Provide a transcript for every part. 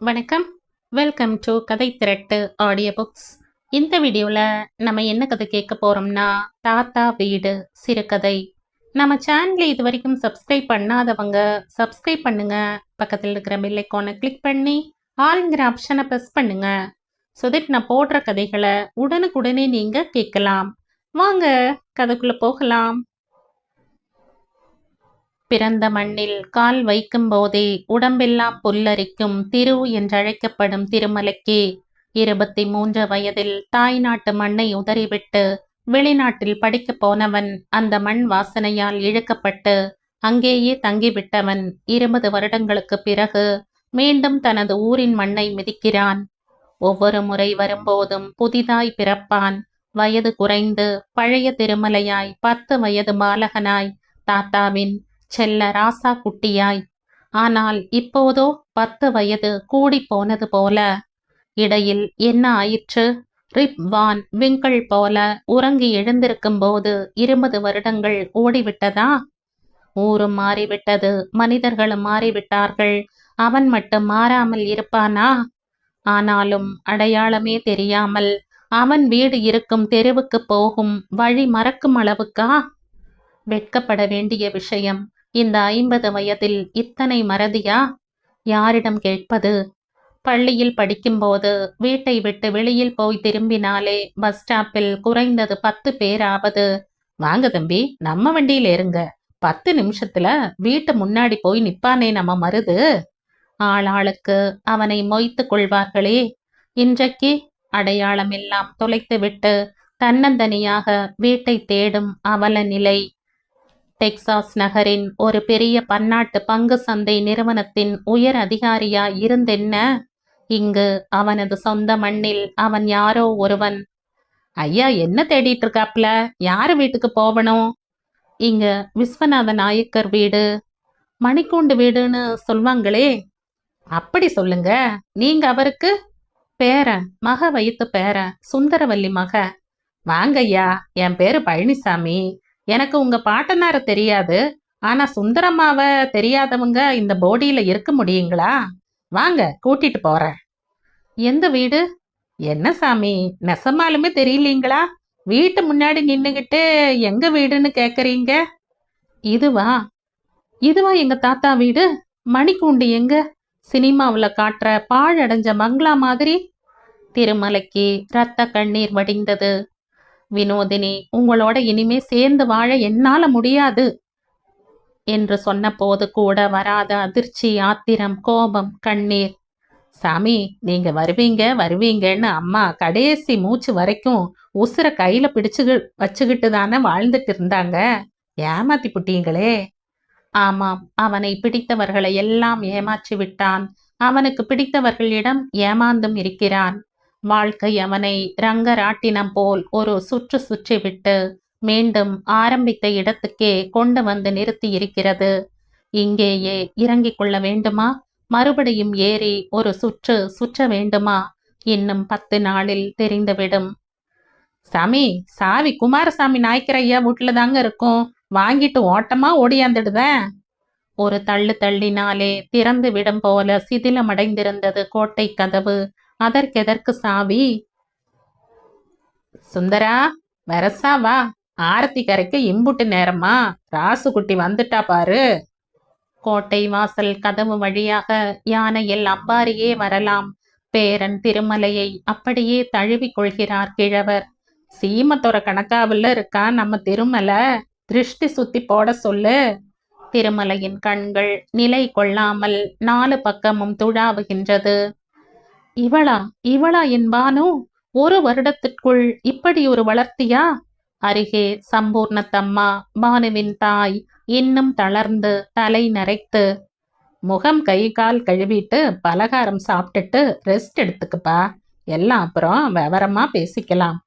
வணக்கம். Welcome to கதை திரட்டு audio books இந்த வீடியோவில் நம்ம என்ன கதை கேட்க போகிறோம்னா தாத்தா வீடு சிறுகதை. நம்ம சேனலை இது வரைக்கும் சப்ஸ்கிரைப் பண்ணாதவங்க சப்ஸ்கிரைப் பண்ணுங்க. பக்கத்தில் இருக்கிற பெல் கிளிக் பண்ணி ஆளுங்கிற ஆப்ஷனை ப்ரெஸ் பண்ணுங்க. ஸோ தட் நான் போடுற கதைகளை உடனுக்குடனே நீங்கள் கேட்கலாம். வாங்க கதைக்குள்ளே போகலாம். பிறந்த மண்ணில் கால் வைக்கும் போதே உடம்பெல்லாம் புல்லரிக்கும் திரு என்றழைக்கப்படும் திருமலைக்கு. இருபத்தி மூன்று வயதில் தாய் நாட்டு மண்ணை உதறிவிட்டு வெளிநாட்டில் படிக்கப் போனவன் அந்த மண் வாசனையால் இழுக்கப்பட்டு அங்கேயே தங்கிவிட்டவன் இருபது வருடங்களுக்கு பிறகு மீண்டும் தனது ஊரின் மண்ணை மிதிக்கிறான். ஒவ்வொரு முறை வரும்போதும் புதிதாய் பிறப்பான். வயது குறைந்து பழைய திருமலையாய் பத்து வயது பாலகனாய் தாத்தாவின் செல்ல ராசா குட்டியாய். ஆனால் இப்போதோ பத்து வயது கூடி போனது போல. இடையில் என்ன ஆயிற்று? ரிப் வான் விங்கிள் போல உறங்கி எழுந்திருக்கும் போது இருபது வருடங்கள் ஓடிவிட்டதா? ஊரும் மாறிவிட்டது மனிதர்களும் மாறிவிட்டார்கள். அவன் மட்டும் மாறாமல் இருப்பானா? ஆனாலும் அடையாளமே தெரியாமல் அவன் வீடு இருக்கும் தெருவுக்கு போகும் வழி மறக்கும் அளவுக்கா? வெட்கப்பட வேண்டிய விஷயம். இந்த ஐம்பது வயதில் இத்தனை மறதியா? யாரிடம் கேட்பது? பள்ளியில் படிக்கும்போது வீட்டை விட்டு வெளியில் போய் திரும்பினாலே பஸ் ஸ்டாப்பில் குறைந்தது பத்து பேராவது வாங்க தம்பி நம்ம வண்டியில் இருங்க பத்து நிமிஷத்துல வீட்டு முன்னாடி போய் நிப்பானே நம்ம மருது. ஆளாளுக்கு அவனை மொய்த்து கொள்வார்களே. இன்றைக்கு அடையாளம் எல்லாம் தொலைத்துவிட்டு தன்னந்தனியாக வீட்டை தேடும் அவல நிலை டெக்சாஸ் நகரின் ஒரு பெரிய பன்னாட்டு பங்கு சந்தை நிறுவனத்தின் உயர் அதிகாரியா இருந்தென்ன? இங்கு அவனது சொந்த மண்ணில் அவன் யாரோ ஒருவன். ஐயா என்ன தேடிட்டு இருக்காப்ல யாரு வீட்டுக்கு போவனும் இங்க விஸ்வநாத நாயக்கர் வீடு. மணிக்கூண்டு வீடுன்னு சொல்வாங்களே. அப்படி சொல்லுங்க. நீங்க அவருக்கு? பேரன் மக வயித்து பேரன் சுந்தரவல்லி மக. வாங்கய்யா என் பேரு பழனிசாமி. எனக்கு உங்க பாட்டனார தெரியாது. ஆனா சுந்தரம்மாவ தெரியாதவங்க இந்த போடியில இருக்க முடியுங்களா? வாங்க கூட்டிட்டு போறேன். எந்த வீடு? என்ன சாமி நெசமாலுமே தெரியலீங்களா? வீட்டு முன்னாடி நின்னுகிட்டு எங்க வீடுன்னு கேக்குறீங்க? இதுவா? இதுவா எங்க தாத்தா வீடு? மணிக்கூண்டு எங்க? சினிமாவில் காட்டுற பாழடைஞ்ச மங்களா மாதிரி? திருமலைக்கு ரத்த கண்ணீர் வடிந்தது. வினோதினி உங்களோட இனிமே சேர்ந்து வாழ என்னால முடியாது என்று சொன்னபோது கூட வராத அதிர்ச்சி ஆத்திரம் கோபம் கண்ணீர். சாமி நீங்க வருவீங்க வருவீங்கன்னு அம்மா கடைசி மூச்சு வரைக்கும் உசுர கையில பிடிச்சு வச்சுக்கிட்டு தானே வாழ்ந்துட்டு இருந்தாங்க. ஏமாத்தி புட்டீங்களே. ஆமாம் அவனை பிடித்தவர்களை எல்லாம் ஏமாற்றி விட்டான். அவனுக்கு பிடித்தவர்களிடம் ஏமாந்தும் இருக்கிறான். வாழ்க்கை அவனை ரங்கராட்டினம் போல் ஒரு சுற்று சுற்றிவிட்டு மீண்டும் ஆரம்பித்த இடத்துக்கே கொண்டு வந்து நிறுத்தி இருக்கிறது இங்கேயே இறங்கிக் கொள்ள வேண்டுமா? மறுபடியும் ஏறி ஒரு சுற்று சுற்ற வேண்டுமா? இன்னும் பத்து நாளில் தெரிந்துவிடும். சாமி சாவி குமாரசாமி நாய்க்கிற ஐயா வீட்டுல தாங்க இருக்கும். வாங்கிட்டு ஓட்டமா ஓடியாந்துடுதேன் ஒரு தள்ளு தள்ளினாலே திறந்து விடும் போல சிதிலமடைந்திருந்தது கோட்டை கதவு. அதற்கெதற்கு சாவி? சுந்தரா வரசா வா. ஆரத்தி கரைக்கு இம்புட்டு நேரமா? ராசுகுட்டி வந்துட்டா பாரு. கோட்டை வாசல் கதவு வழியாக யானையில் அவ்வாறியே வரலாம். பேரன் திருமலையை அப்படியே தழுவி கொள்கிறார் கிழவர். சீமத்தோர கணக்காவில் இருக்கா நம்ம திருமலை? திருஷ்டி சுத்தி போட சொல்லு. திருமலையின் கண்கள் நிலை கொள்ளாமல் நாலு பக்கமும் துழாவுகின்றது. இவளா இவளா என்பானோ? ஒரு வருடத்திற்குள் இப்படி ஒரு வளர்த்தியா? அருகே சம்பூர்ணத்தம்மா பானுவின் தாய் இன்னும் தளர்ந்து தலை நரைத்து முகம் கை கால் கழுவிட்டு பலகாரம் சாப்பிட்டுட்டு ரெஸ்ட் எடுத்துக்குப்பா. எல்லாம் அப்புறம் விவரமா பேசிக்கலாம்.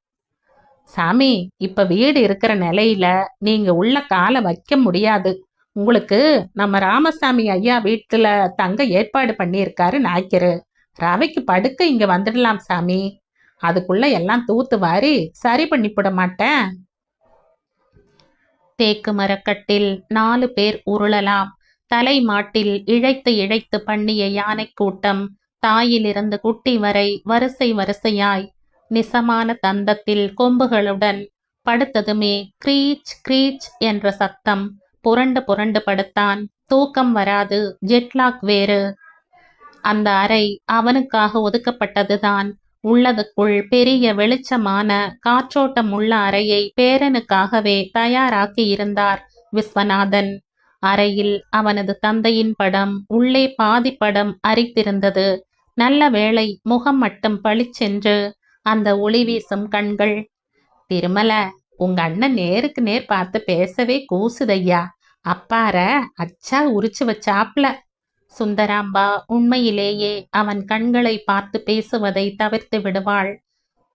சாமி இப்ப வீடு இருக்கிற நிலையில நீங்க உள்ள காலை வைக்க முடியாது. உங்களுக்கு நம்ம ராமசாமி ஐயா வீட்டுல தங்க ஏற்பாடு பண்ணியிருக்காரு நாய்க்கரு. ரவைக்கு படுக்க இங்க வந்துடலாம் சாமி. அதுக்குள்ள எல்லாம் தூத்து வாரி சரி பண்ணிவிட மாட்டேன். தேக்கு மரக்கட்டில் நாலு பேர் உருளலாம். தலை மாட்டில் இழைத்து இழைத்து பண்ணிய யானை கூட்டம் தாயிலிருந்து குட்டி வரை வரிசை வரிசையாய் நிசமான தந்தத்தில் கொம்புகளுடன் படுத்ததுமே க்ரீச் க்ரீச் என்ற சத்தம். புரண்டு புரண்டு படுத்தான். தூக்கம் வராது. ஜெட்லாக் வேறு. அந்த அறை அவனுக்காக ஒதுக்கப்பட்டதுதான். உள்ளதுக்குள் பெரிய வெளிச்சமான காற்றோட்டம் உள்ள அறையை பேரனுக்காகவே தயாராக்கி இருந்தார் விஸ்வநாதன். அறையில் அவனது தந்தையின் படம் உள்ளே பாதி படம் அரித்திருந்தது. நல்ல வேளை முகம் மட்டும் பளிச்சென்று அந்த ஒளி வீசும் கண்கள். திருமல உங்க அண்ணன் நேருக்கு நேர் பார்த்து பேசவே கூசுதையா அப்பார அச்சா உரிச்சு வச்சாப்ல. சுந்தராம்பா உண்மையிலேயே அவன் கண்களை பார்த்து பேசுவதை தவிர்த்து விடுவாள்.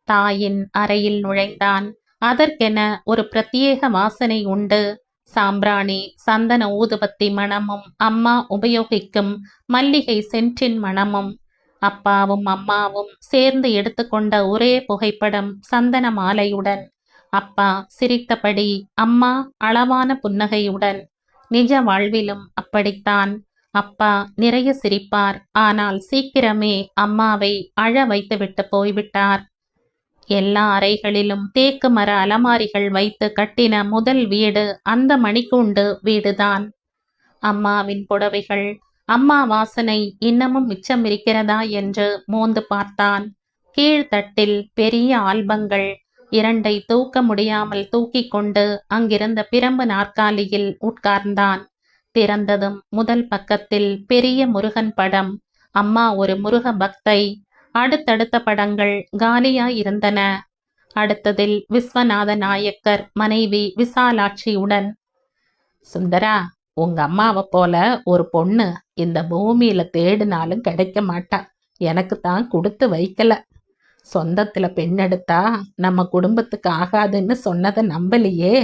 தாயின் அறையில் நுழைந்தான். அதற்கென ஒரு பிரத்யேக வாசனை உண்டு. சாம்பிராணி சந்தன ஊதுபத்தி மணமும் அம்மா உபயோகிக்கும் மல்லிகை சென்றின் மணமும் அப்பாவும் அம்மாவும் சேர்ந்து எடுத்துக்கொண்ட ஒரே புகைப்படம் சந்தன மாலையுடன். அப்பா சிரித்தபடி அம்மா அளவான புன்னகையுடன். நிஜ வாழ்விலும் அப்படித்தான். அப்பா நிறைய சிரிப்பார். ஆனால் சீக்கிரமே அம்மாவை அழ வைத்துவிட்டு போய்விட்டார். எல்லா அறைகளிலும் தேக்கு மர அலமாரிகள் வைத்து கட்டின முதல் வீடு அந்த மணிக்கூண்டு வீடுதான். அம்மாவின் புடவைகள் அம்மா வாசனை இன்னமும் மிச்சம் இருக்கிறதா என்று மோந்து பார்த்தான். கீழ்த்தட்டில் பெரிய ஆல்பங்கள் இரண்டை தூக்க முடியாமல் தூக்கிக் கொண்டு அங்கிருந்த பிரம்பு நாற்காலியில் உட்கார்ந்தான். திறந்ததும் முதல் பக்கத்தில் பெரிய முருகன் படம் அம்மா ஒரு முருக பக்தை. அடுத்தடுத்த படங்கள் காலியா இருந்தன அடுத்ததில் விஸ்வநாத நாயக்கர் மனைவி விசாலாட்சியுடன் சுந்தரா உங்க அம்மாவை போல ஒரு பொண்ணு இந்த பூமியில தேடினாலும் கிடைக்க மாட்டா. எனக்கு தான் கொடுத்து வைக்கல. சொந்தத்துல பெண்ணெடுத்தா நம்ம குடும்பத்துக்கு ஆகாதுன்னு சொன்னதை நம்பலையே.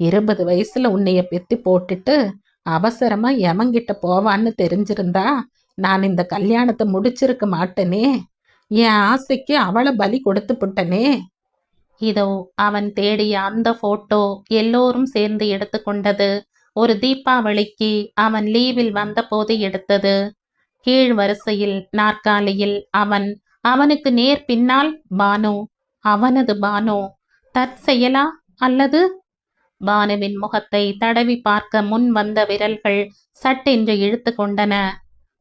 இருபது வயசுல உன்னைய பெத்தி போட்டுட்டு அவசரமா எமங்கிட்ட போவான்னு தெரிஞ்சிருந்தா நான் இந்த கல்யாணத்தை முடிச்சிருக்க மாட்டேனே. என் ஆசைக்கு அவளை பலி கொடுத்து புட்டனே. இதோ அவன் தேடிய அந்த போட்டோ எல்லோரும் சேர்ந்து எடுத்துக்கொண்டது. ஒரு தீபாவளிக்கு அவன் லீவில் வந்தபோது எடுத்தது. கீழ் வரிசையில் நாற்காலியில் அவன் அவனுக்கு நேர் பின்னால் பானு. அவனது பானு தற்செயலா அல்லது பானுவின் முகத்தை தடவி பார்க்க முன் வந்த விரல்கள் சட்டென்று இழுத்து கொண்டன.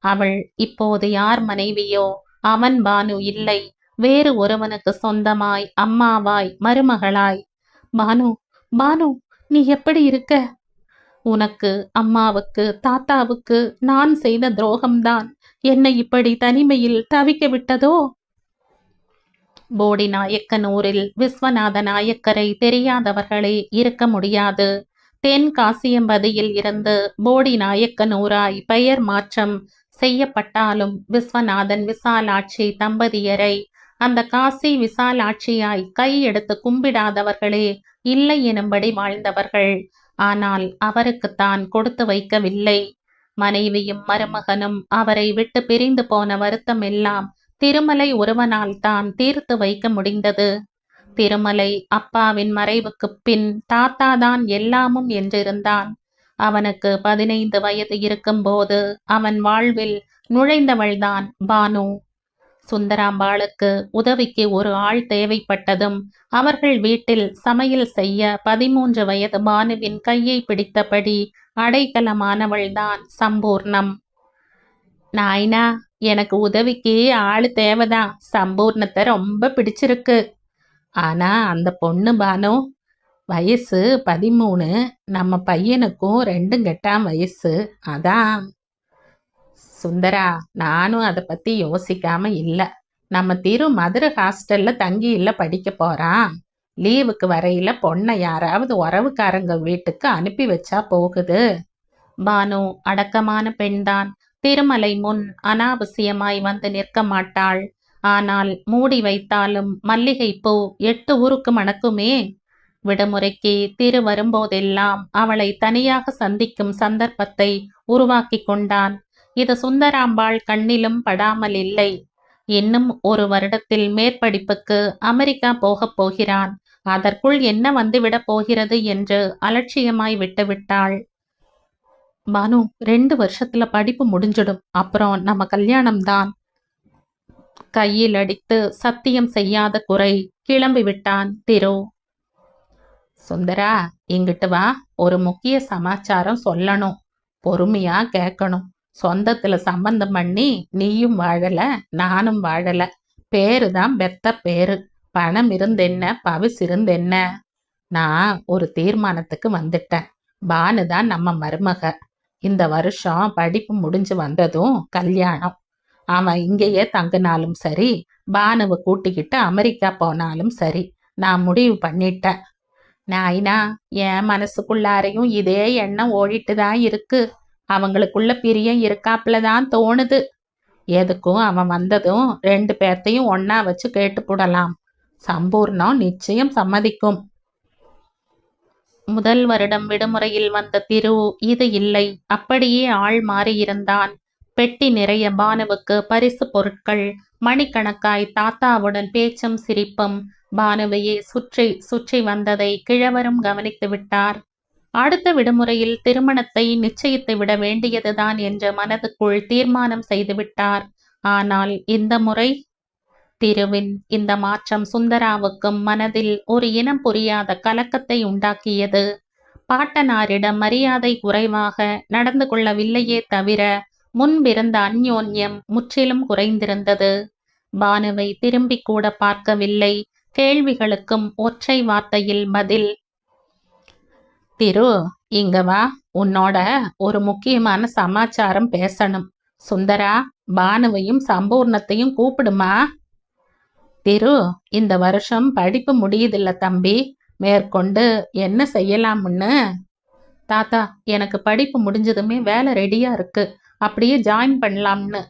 அவள் இப்போது யார் மனைவியோ? அவன் பானு இல்லை. வேறு ஒருவனுக்கு சொந்தமாய் அம்மாவாய் மருமகளாய். பானு பானு நீ எப்படி இருக்க? உனக்கு அம்மாவுக்கு தாத்தாவுக்கு நான் செய்த துரோகம்தான். என்னை இப்படி தனிமையில் தவிக்க விட்டதோ? போடி நாயக்கனூரில் விஸ்வநாத நாயக்கரை தெரியாதவர்களே இருக்க முடியாது. தென் காசியம்பதியில் இருந்து போடி நாயக்கனூராய் பெயர் மாற்றம் செய்யப்பட்டாலும் விஸ்வநாதன் விசாலாட்சி தம்பதியரை அந்த காசி விசாலாட்சியாய் கை எடுத்து கும்பிடாதவர்களே இல்லை எனும்படி வாழ்ந்தவர்கள். ஆனால் அவருக்குத்தான் கொடுத்து வைக்கவில்லை. மனைவியும் மருமகனும் அவரை விட்டு பிரிந்து போன வருத்தம் எல்லாம் திருமலை ஒருவனால் தான் தீர்த்து வைக்க முடிந்தது. திருமலை அப்பாவின் மறைவுக்குப் பின் தாத்தா தான் எல்லாமும் என்றிருந்தான். அவனுக்கு பதினைந்து வயது இருக்கும்போது அவன் வாழ்வில் நுழைந்தவள்தான் பானு. சுந்தராம்பாளுக்கு உதவிக்கு ஒரு ஆள் தேவைப்பட்டதும் அவர்கள் வீட்டில் சமையல் செய்ய பதிமூன்று வயது பானுவின் கையை பிடித்தபடி அடைக்கலமானவள்தான் சம்பூர்ணம். நாய்னா எனக்கு உதவிக்கு ஆள் தேவைதான். சம்பூர்ணத்தை ரொம்ப பிடிச்சிருக்கு. ஆனா அந்த பொண்ணு பானு வயசு பதிமூணு. நம்ம பையனுக்கும் ரெண்டும் கெட்டாம் வயசு. அதான். சுந்தரா நானும் அதை பத்தி யோசிக்காம இல்லை. நம்ம திரு மதுரை ஹாஸ்டல்ல தங்கி இல்லை படிக்க போறான். லீவுக்கு வரையில பொண்ணை யாராவது உறவுக்காரங்க வீட்டுக்கு அனுப்பி வச்சா போகுது. பானு அடக்கமான பெண்தான். திருமலை முன் அனாவசியமாய் வந்து நிற்க மாட்டாள். ஆனால் மூடி வைத்தாலும் மல்லிகை பூ எட்டு ஊருக்கு மணக்குமே விடுமுறைக்கு திரு வரும்போதெல்லாம் அவளை தனியாக சந்திக்கும் சந்தர்ப்பத்தை உருவாக்கி கொண்டான். இது சுந்தராம்பாள் கண்ணிலும் படாமல் இல்லை. இன்னும் ஒரு வருடத்தில் மேற்படிப்புக்கு அமெரிக்கா போகப் போகிறான். அதற்குள் என்ன வந்துவிடப் போகிறது என்று அலட்சியமாய் விட்டுவிட்டாள். பானு ரெண்டு வருஷத்துல படிப்பு முடிஞ்சிடும். அப்புறம் நம்ம கல்யாணம் தான் கையில் அடித்து சத்தியம் செய்யாத குறை கிளம்பி விட்டான் திரு. சுந்தரா இங்கிட்டு வா. ஒரு முக்கிய சமாச்சாரம் சொல்லணும். பொறுமையா கேட்கணும். சொந்தத்துல சம்பந்தம் பண்ணி நீயும் வாழல நானும் வாழல. பேரு தான் பெத்த பேரு. பணம் இருந்தென்ன பவிஸ் இருந்தென்ன? நான் ஒரு தீர்மானத்துக்கு வந்துட்டேன். பானு தான் நம்ம மருமக. இந்த வருஷம் படிப்பு முடிஞ்சு வந்ததும் கல்யாணம். அவன் இங்கேயே தங்கினாலும் சரி பானுவை கூட்டிக்கிட்டு அமெரிக்கா போனாலும் சரி நான் முடிவு பண்ணிட்டேன். நாயினா என் மனசுக்குள்ளாரையும் இதே எண்ணம் ஓடிட்டு தான் இருக்கு. அவங்களுக்குள்ள பிரியம் இருக்காப்புல தான் தோணுது. எதுக்கும் அவன் வந்ததும் ரெண்டு பேர்த்தையும் ஒன்னா வச்சு கேட்டுப்புடலாம் சம்பூர்ணம் நிச்சயம் சம்மதிக்கும். முதல் வருடம் விடுமுறையில் வந்த திரு இது இல்லை. அப்படியே ஆள் மாறியிருந்தான். பெட்டி நிறைய பானுவுக்கு பரிசு பொருட்கள் மணிக்கணக்காய் தாத்தாவுடன் பேச்சும் சிரிப்பும். பானுவையே சுற்றி சுற்றி வந்ததை கிழவரும் கவனித்து விட்டார். அடுத்த விடுமுறையில் திருமணத்தை நிச்சயித்து விட வேண்டியதுதான் என்ற மனதுக்குள் தீர்மானம் செய்துவிட்டார் ஆனால் இந்த முறை திருவின் இந்த மாற்றம் சுந்தராவுக்கும் மனதில் ஒரு இனம் புரியாத கலக்கத்தை உண்டாக்கியது. பாட்டனாரிடம் மரியாதை குறைவாக நடந்து கொள்ளவில்லையே தவிர முன்பிருந்த அந்யோன்யம் முற்றிலும் குறைந்திருந்தது. பானுவை திரும்பி கூட பார்க்கவில்லை. கேள்விகளுக்கும் ஒற்றை வார்த்தையில் பதில் திரு இங்க வா. உன்னோட ஒரு முக்கியமான சமாச்சாரம் பேசணும். சுந்தரா பானுவையும் சம்பூர்ணத்தையும் கூப்பிடுமா? திரு இந்த வருஷம் படிப்பு முடியுதில்ல தம்பி. மேற்கொண்டு என்ன செய்யலாம்னு? தாத்தா எனக்கு படிப்பு முடிஞ்சதுமே வேலை ரெடியா இருக்கு. அப்படியே ஜாயின் பண்ணலாம்னு.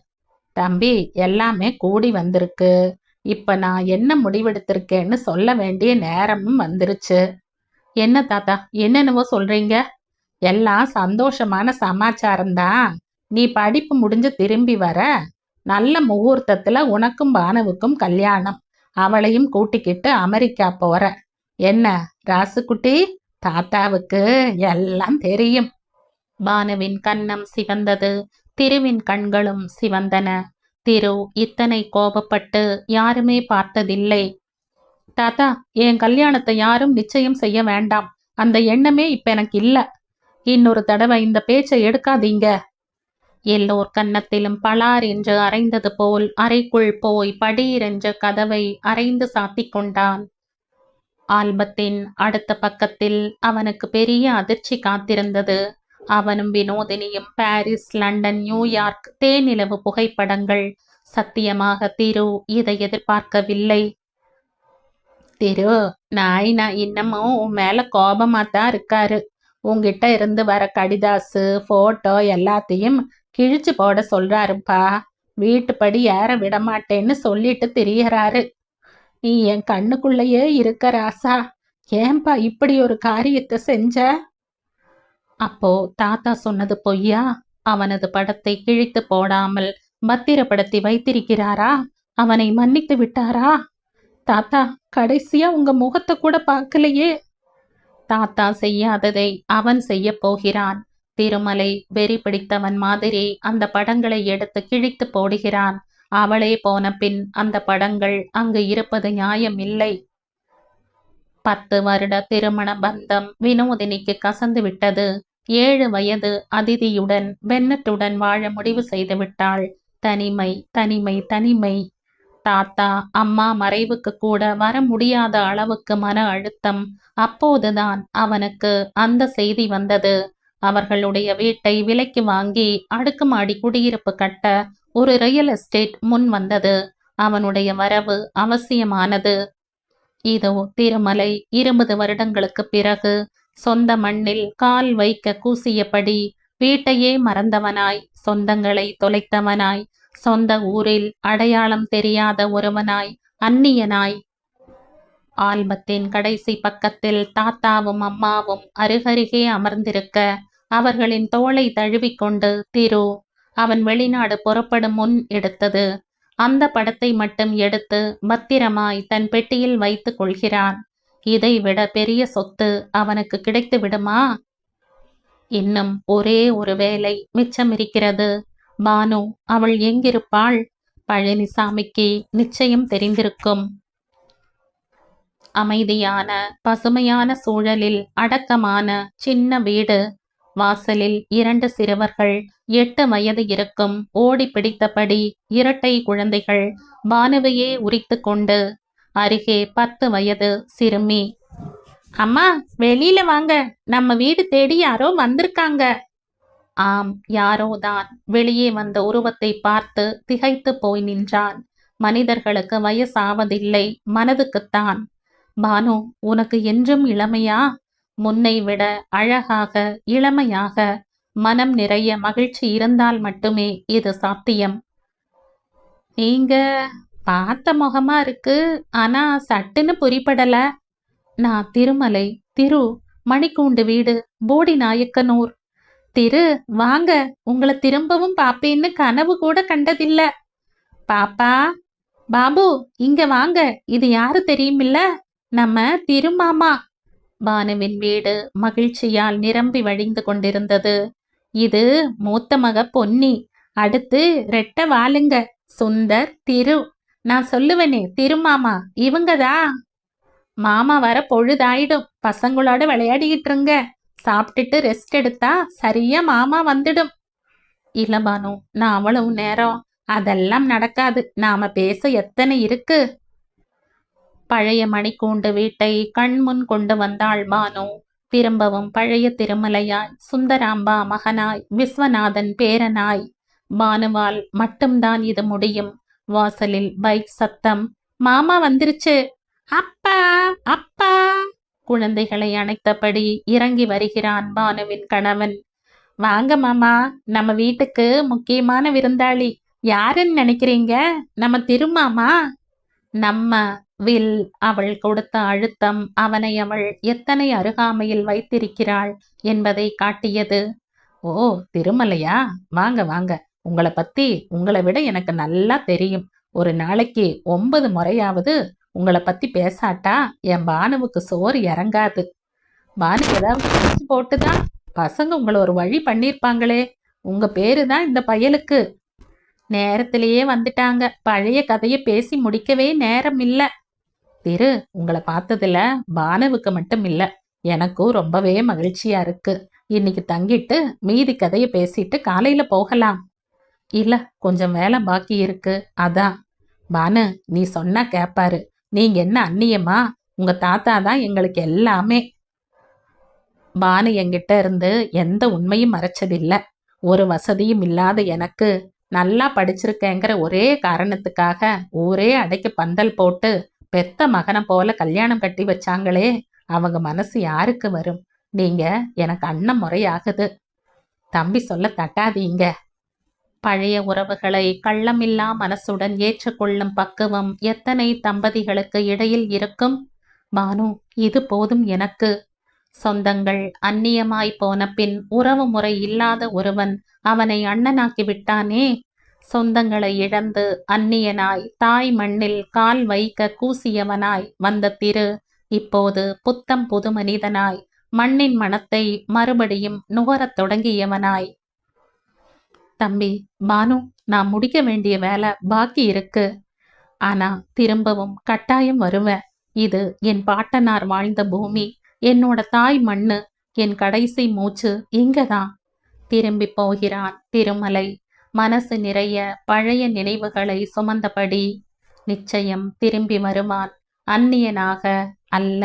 தம்பி எல்லாமே கூடி வந்திருக்கு. இப்ப நான் என்ன முடிவெடுத்திருக்கேன்னு சொல்ல வேண்டிய நேரமும் வந்துருச்சு. என்ன தாத்தா என்னென்னவோ சொல்றீங்க? எல்லாம் சந்தோஷமான சமாச்சாரம் தான் நீ படிப்பு முடிஞ்சு திரும்பி வர. நல்ல முகூர்த்தத்துல உனக்கும் பானுவுக்கும் கல்யாணம். அவளையும் கூட்டிக்கிட்டு அமெரிக்கா போற. என்ன ராசுக்குட்டி தாத்தாவுக்கு எல்லாம் தெரியும். பானுவின் கன்னம் சிவந்தது திருவின் கண்களும் சிவந்தன. திரு இத்தனை கோபப்பட்டு யாருமே பார்த்ததில்லை. தாத்தா என் கல்யாணத்தை யாரும் நிச்சயம் செய்ய வேண்டாம். அந்த எண்ணமே இப்ப எனக்கு இல்ல. இன்னொரு தடவை இந்த பேச்சை எடுக்காதீங்க. எல்லோர் கன்னத்திலும் பலார் என்று அரைந்தது போல் அறைக்குள் போய் படீர் என்ற கதவை அரைந்து சாத்திக் கொண்டான். ஆல்பத்தின் அடுத்த பக்கத்தில் அவனுக்கு பெரிய அதிர்ச்சி காத்திருந்தது. அவனும் வினோதினியும் பாரிஸ் லண்டன் நியூயார்க் தேனிலவு புகைப்படங்கள் சத்தியமாக திரு இதை எதிர்பார்க்கவில்லை. திரு நாயினா இன்னமும் உன் மேல கோபமா தான் இருக்காரு. உங்ககிட்ட இருந்து வர கடிதாசு போட்டோ எல்லாத்தையும் கிழிச்சு போட சொல்றாருப்பா. வீட்டுப்படி ஏற விடமாட்டேன்னு சொல்லிட்டு திரியறாரு. நீ என் கண்ணுக்குள்ளேயே இருக்க ராசா. ஏன்பா இப்படி ஒரு காரியத்தை செஞ்ச? அப்போ தாத்தா சொன்னது பொய்யா? அவனது படத்தை கிழித்து போடாமல் பத்திரப்படுத்தி வைத்திருக்கிறாரா? அவனை மன்னித்து விட்டாரா? தாத்தா கடைசியா உங்க முகத்தை கூட பார்க்கலையே. தாத்தா செய்யாததை அவன் செய்ய போகிறான். திருமலை வெறி பிடித்தவன் மாதிரி அந்த படங்களை எடுத்து கிழித்து போடுகிறான். அவளே போன பின் அந்த படங்கள் அங்கு இருப்பது நியாயம் இல்லை. பத்து வருட திருமண பந்தம் வினோதினிக்கு கசந்து விட்டது. ஏழு வயது அதிதியுடன் வெண்ணத்துடன் வாழ முடிவு செய்து விட்டாள். தனிமை தனிமை தனிமை. தாத்தா அம்மா மறைவுக்கு கூட வர முடியாத அளவுக்கு மன அழுத்தம் அப்போதுதான் அவனுக்கு அந்த செய்தி வந்தது. அவர்களுடைய வீட்டை விலைக்கு வாங்கி அடுக்குமாடி குடியிருப்பு கட்ட ஒரு ரியல் எஸ்டேட் முன் வந்தது. அவனுடைய வரவு அவசியமானது. இதோ திருமலை இருபது வருடங்களுக்கு பிறகு சொந்த மண்ணில் கால் வைக்க கூசியபடி வீட்டையே மறந்தவனாய் சொந்தங்களை தொலைத்தவனாய் சொந்த ஊரில் அடையாளம் தெரியாத ஒருவனாய் அந்நியனாய். ஆல்பத்தின் கடைசி பக்கத்தில் தாத்தாவும் அம்மாவும் அருகருகே அமர்ந்திருக்க அவர்களின் தோளை தழுவிக்கொண்டு திரு அவன் வெளிநாடு புறப்படும் முன் எடுத்தது. அந்த படத்தை மட்டும் எடுத்து பத்திரமாய் தன் பெட்டியில் வைத்துக் கொள்கிறான். இதைவிட பெரிய சொத்து அவனுக்கு கிடைத்து விடுமா? இன்னும் ஒரே ஒரு வேலை மிச்சம் இருக்கிறது. பானு அவள் எங்கிருப்பாள்? பழனிசாமிக்கு நிச்சயம் தெரிந்திருக்கும். அமைதியான பசுமையான சூழலில் அடக்கமான சின்ன வீடு வாசலில் இரண்டு சிறுவர்கள் எட்டு வயது இருக்கும் ஓடி பிடித்தபடி இரட்டை குழந்தைகள் பானுவையே உரித்து கொண்டு அருகே பத்து வயது சிறுமி. அம்மா வெளியில வாங்க. நம்ம வீடு தேடி யாரோ வந்திருக்காங்க. ஆம் யாரோதான் வெளியே வந்த உருவத்தை பார்த்து திகைத்து போய் நின்றான். மனிதர்களுக்கு வயசாவதில்லை மனதுக்குத்தான். பானு உனக்கு என்றும் இளமையா? முன்னை விட அழகாக இளமையாக மனம் நிறைய மகிழ்ச்சி இருந்தால் மட்டுமே இது சாத்தியம். நீங்க பார்த்த முகமா இருக்கு ஆனா சட்டுன்னு புரிப்படல நான் திருமலை திரு மணிக்கூண்டு வீடு போடி நாயக்கனூர் திரு வாங்க உங்களை திரும்பவும் பாப்பேன்னு கனவு கூட கண்டதில்ல. பாப்பா பாபு இங்க வாங்க இது யாரு தெரியுமில்ல? நம்ம திருமாமா. பானுவின் வீடு மகிழ்ச்சியால் நிரம்பி வழிந்து கொண்டிருந்தது. இது மூத்த மக பொன்னி. அடுத்து ரெட்ட வாளுங்க. சுந்தர் திரு. நான் சொல்லுவேனே திருமாமா இவங்கதா? மாமா வர பொழுதாயிடும். பசங்களோட விளையாடிக்கிட்டு இருங்க சாப்பிட்டுட்டு ரெஸ்ட் எடுத்தா சரியா மாமா வந்துடும். இல்ல பானு நான் அவ்வளவு நேரம். அதெல்லாம் நடக்காது. நாம பேச எத்தனை இருக்கு? பழைய மணிக்கூண்டு வீட்டை கண்முன் கொண்டு வந்தாள் பானு திரும்பவும் பழைய திருமலையாய் சுந்தராம்பா மகனாய் விஸ்வநாதன் பேரனாய். பானுவால் மட்டும்தான் இது முடியும். வாசலில் பைக் சத்தம் மாமா வந்துருச்சு. அப்பா அப்பா குழந்தைகளை அணைத்தபடி இறங்கி வருகிறான் பானுவின் கணவன். வாங்க மாமா நம்ம வீட்டுக்கு முக்கியமான விருந்தாளி. யாருன்னு நினைக்கிறீங்க? நம்ம திருமாமா? நம்ம வில் அவள் கொடுத்த அழுத்தம் அவனை அவள் எத்தனை அருகாமையில் வைத்திருக்கிறாள் என்பதை காட்டியது. ஓ திருமலையா? வாங்க வாங்க. உங்களை பத்தி உங்களை விட எனக்கு நல்லா தெரியும். ஒரு நாளைக்கு ஒன்பது முறையாவது உங்களை பத்தி பேசாட்டா? என் பானுவுக்கு சோறு இறங்காது. பானு ஏதாவது போட்டுதான் பசங்க உங்களை ஒரு வழி பண்ணியிருப்பாங்களே உங்க பேரு தான் இந்த பயலுக்கு. நேரத்திலேயே வந்துட்டாங்க. பழைய கதையை பேசி முடிக்கவே நேரம் இல்ல திரு உங்களை பார்த்ததுல பானவுக்கு மட்டும் இல்ல எனக்கும் ரொம்பவே மகிழ்ச்சியா இருக்கு. இன்னைக்கு தங்கிட்டு மீதி கதையை பேசிட்டு காலையில போகலாம். இல்ல கொஞ்சம் வேலை பாக்கி இருக்கு. அதான் பானு நீ சொன்னா கேப்பாரு. நீங்க என்ன அந்நியமா? உங்க தாத்தா தான் எங்களுக்கு எல்லாமே. பானு என்கிட்ட இருந்து எந்த உண்மையும் மறைச்சதில்ல. ஒரு வசதியும் இல்லாத எனக்கு நல்லா படிச்சிருக்கேங்கிற ஒரே காரணத்துக்காக ஊரே அடைக்கு பந்தல் போட்டு பெத்த மகனை போல கல்யாணம் கட்டி வச்சாங்களே அவங்க மனசு யாருக்கு வரும்? நீங்க எனக்கு அண்ணன் முறையாகுது. தம்பி சொல்ல தட்டாதீங்க. பழைய உறவுகளை கள்ளமில்லா மனசுடன் ஏற்றுக்கொள்ளும் பக்குவம் எத்தனை தம்பதிகளுக்கு இடையில் இருக்கும்? பானு இது போதும் எனக்கு. சொந்தங்கள் அந்நியமாய் போன பின் உறவு முறை இல்லாத ஒருவன் அவனை அண்ணனாக்கி விட்டானே சொந்தங்களை இழந்து அந்நியனாய் தாய் மண்ணில் கால் வைக்க கூசியவனாய் வந்த திரு இப்போது புத்தம் புது மனிதனாய் மண்ணின் மனத்தை மறுபடியும் நுகரத் தொடங்கியவனாய். தம்பி பானு நான் முடிக்க வேண்டிய வேலை பாக்கி இருக்கு. ஆனா திரும்பவும் கட்டாயம் வருவேன் இது என் பாட்டனார் வாழ்ந்த பூமி என்னோட தாய் மண்ணு என் கடைசி மூச்சு இங்கதான். திரும்பி போகிறான் திருமலை. மனசு நிறைய பழைய நினைவுகளை சுமந்தபடி நிச்சயம் திரும்பி வருவான். அந்நியனாக அல்ல.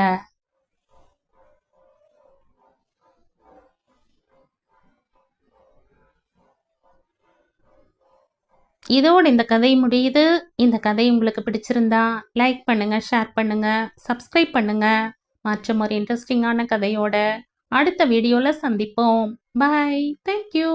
இதோடு இந்த கதை முடியுது. இந்த கதை உங்களுக்கு பிடிச்சிருந்தா லைக் பண்ணுங்க ஷேர் பண்ணுங்க சப்ஸ்கிரைப் பண்ணுங்க. மற்றும் ஒரு இன்ட்ரெஸ்டிங்கான கதையோட அடுத்த வீடியோவில் சந்திப்போம். Bye thank you